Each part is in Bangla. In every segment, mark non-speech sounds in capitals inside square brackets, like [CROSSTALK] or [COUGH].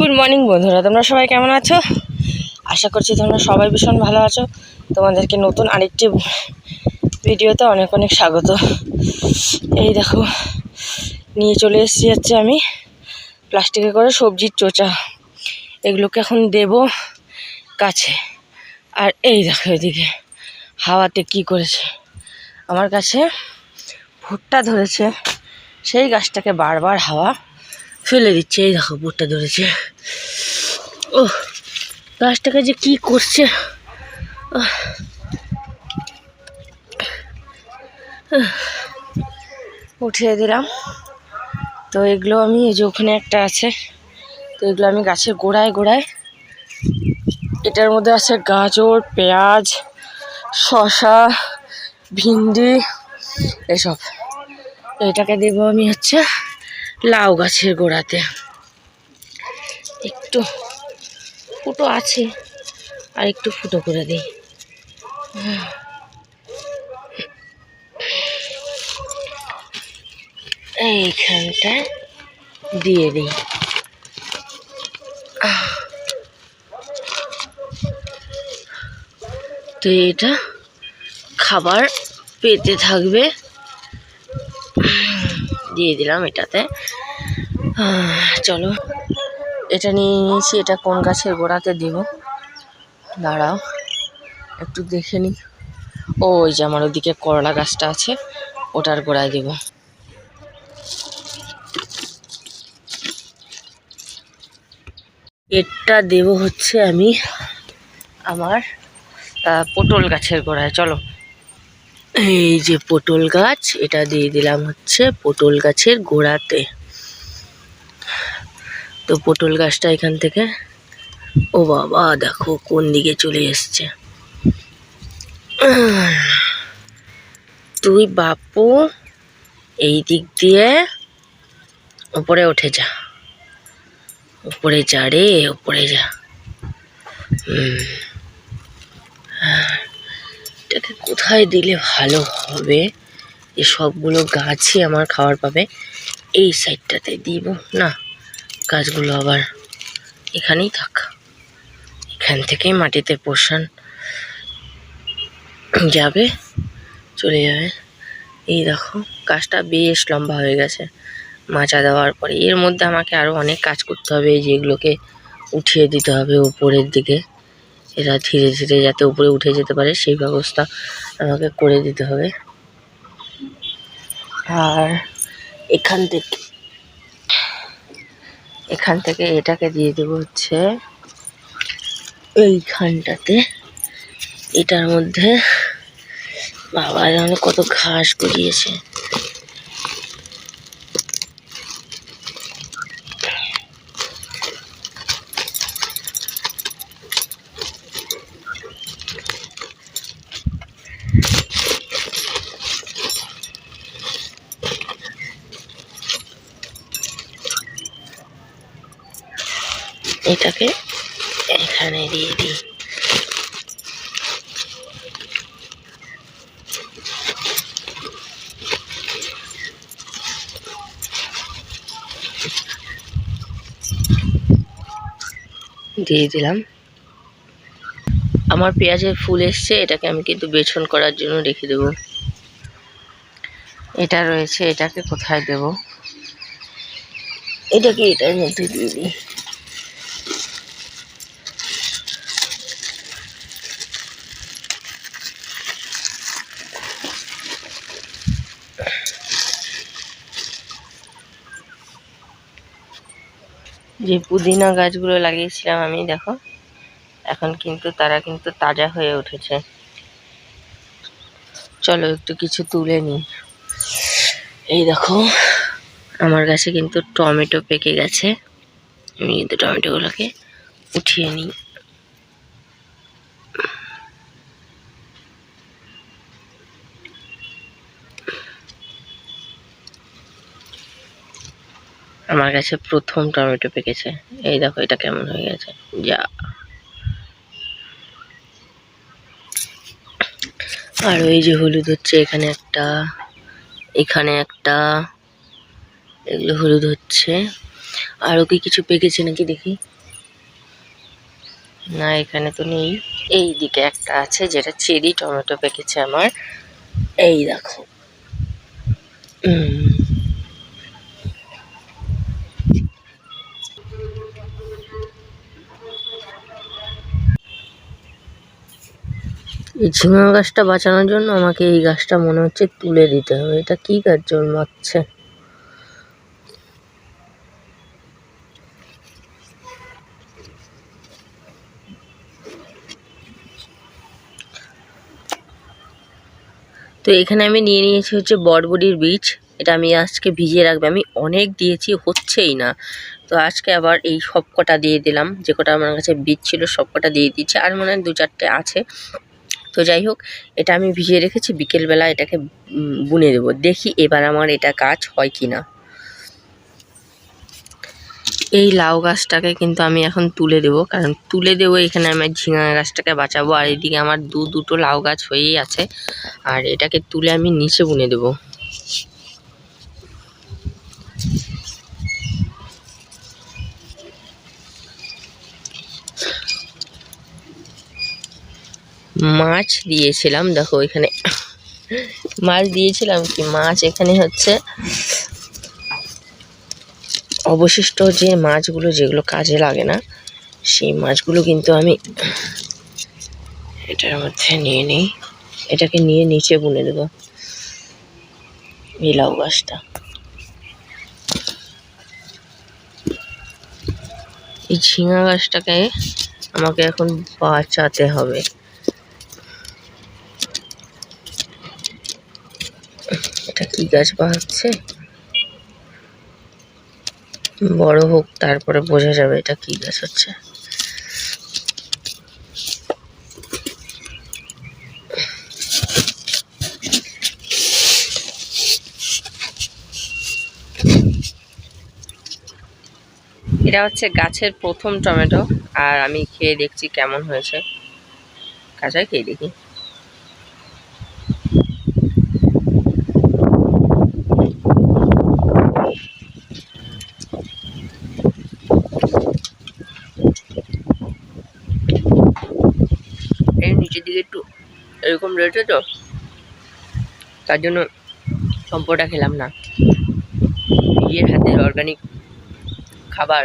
গুড মর্নিং বন্ধুরা। তোমরা সবাই কেমন আছো? আশা করছি তোমরা সবাই ভীষণ ভালো আছো। তোমাদেরকে নতুন আরেকটি ভিডিওতে অনেক অনেক স্বাগত। এই দেখো, নিয়ে চলে এসেছি হচ্ছে আমি প্লাস্টিকে করে সবজির চোচা। এগুলোকে এখন দেব কাছে আর এই দেখো এদিকে, হাওয়াতে কি করেছে? আমার কাছে ভুট্টা ধরেছে। সেই গাছটাকে বারবার হাওয়া ফেলে দিচ্ছে, এই দেখো ভুট্টা ধরেছে। ও গাছটাকে যে কি করছে। উঠিয়ে দিলাম। তো এগুলো আমি, এই যে ওখানে একটা আছে, তো এগুলো আমি গাছের গোড়ায় গোড়ায়, এটার মধ্যে আছে গাজর, পেঁয়াজ, শসা, ভিন্ডি, এসব। এটাকে দেবো আমি হচ্ছে লাউ গাছের গোড়াতে। একটু ফুটো আছে, আর একটু ফুটো করে দিই। এইখানটায় দিয়ে দিই। তো এটা খাবার পেতে থাকবে। দিয়ে দিলাম এটাতে। [SIGHS] চলো, এটা নিয়ে নিয়েছি, এটা কোন গাছের গোড়াতে দিব? দাঁড়াও, একটু দেখে নিই ও ওই যে আমার ওদিকে করলা গাছটা আছে, ওটার গোড়ায় দেব। এটা দেব হচ্ছে আমি আমার পটল গাছের গোড়ায়, চলো। এই যে পটল গাছ, এটা দিয়ে দিলাম হচ্ছে পটল গাছের গোড়াতে। তো পটল গাছটা এখান থেকে। ও বাবা, দেখো কোন দিকে চলে এসছে। তুই বাপু, এই দিক দিয়ে উপরে উঠে যা। উপরে যা রে, উপরে যা। এটাকে কোথায় দিলে ভালো হবে? যে সবগুলো গাছই আমার খাবার পাবে। এই সাইডটাতে দিব, না? গাছগুলো আবার এখানেই থাক। এখান থেকেই মাটিতে পোষণ যাবে, চলে যাবে। এই দেখো গাছটা বেশ লম্বা হয়ে গেছে। মাচা দেওয়ার পরে এর মধ্যে আমাকে আরও অনেক কাজ করতে হবে, যেগুলোকে উঠিয়ে দিতে হবে উপরের দিকে। এরা ধীরে ধীরে যাতে উপরে উঠে যেতে পারে, সেই ব্যবস্থা আমাকে করে দিতে হবে। আর এখান থেকে এখান থেকে এটাকে দিয়ে দেবো হচ্ছে এইখানটাতে। এটার মধ্যে বাবা যেন কত ঘাস গড়িয়েছে এটাকে এখানে দিয়ে দিই। দিয়ে দিলাম। আমার পেঁয়াজের ফুল এসছে, এটাকে আমি কিন্তু বেছন করার জন্য রেখে দেব। এটা রয়েছে, এটাকে কোথায় দেব? এটাকে এটার মধ্যে দিয়ে দিই। যে পুদিনা গাছগুলো লাগিয়েছিলাম আমি, দেখো। এখন কিন্তু তারা কিন্তু তাজা হয়ে উঠেছে। চলো একটু কিছু তুলে নিই এই দেখো, আমার গাছে কিন্তু টমেটো পেকে গেছে। আমি কিন্তু টমেটোগুলোকে উঠিয়ে নিই। আমার কাছে প্রথম টমেটো পেকেছে এই দেখো এটা কেমন হয়ে গেছে। যা। আর এই যে হলুদ হচ্ছে এখানে একটা এখানে একটা এগুলো হলুদ হচ্ছে। আরও কি কিছু পেকেছে নাকি দেখি? না এখানে তো নেই। এই দিকে একটা আছে যেটা চেরি টমেটো পেকেছে আমার। এই দেখো। উম, এই ঝিঙা গাছটা বাঁচানোর জন্য আমাকে এই গাছটা মনে হচ্ছে তুলে দিতে হবে। এটা কি গাছ জন্মাচ্ছে তো এখানে আমি নিয়ে নিয়েছি হচ্ছে বরবটির বীজ। এটা আমি আজকে ভিজিয়ে রাখব। আমি অনেক দিয়েছি, হচ্ছেই না। তো আজকে আবার এই সব কটা দিয়ে দিলাম। যে কটা আমার কাছে বীজ ছিল সব কটা দিয়ে দিচ্ছি। আর মনে হয় দু চারটে আছে। তো যাই হোক, এটা আমি ভিজিয়ে রেখেছি, বিকেলবেলা এটাকে বুনে দেব। দেখি এবার আমার এটা কাজ হয় কি না এই লাউ গাছটাকে কিন্তু আমি এখন তুলে দেব, কারণ তুলে দেবো এখানে আমি ঝিঙা গাছটাকে বাঁচাবো। আর এদিকে আমার দু দুটো লাউ গাছ হয়েই আছে, আর এটাকে তুলে আমি নিচে বুনে দেবো। মাছ দিয়েছিলাম। দেখো এখানে মাছ দিয়েছিলাম কি? মাছ এখানে হচ্ছে অবশিষ্ট যে মাছগুলো যেগুলো কাজে লাগে না, সেই মাছগুলো কিন্তু আমি এটার মধ্যে নিয়ে নিই। এটাকে নিয়ে নিচে বুনে দেবো এই লাউ গাছটা। এই ঝিঙা গাছটাকে আমাকে এখন বাঁচাতে হবে এটা কি গাছ বাঁচছে বড় হোক, তারপরে বোঝা যাবে এটা কি গাছ হচ্ছে এটা হচ্ছে গাছের প্রথম টমেটো, আর আমি খেয়ে দেখছি কেমন হয়েছে। কাঁচা খেয়ে দেখি এই নিচের দিকে একটু এরকম রয়েছে তো? তার জন্য সম্পটা খেলাম না। নিজের হাতের অর্গানিক খাবার।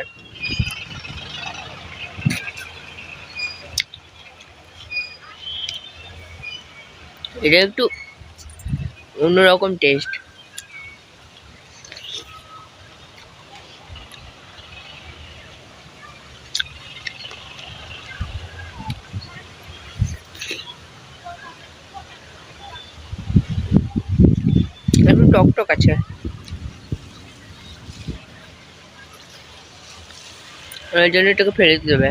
এটা একটু অন্যরকম টেস্ট একটু টক টক আছে। ওই জন্য এটাকে ফেলে দেবে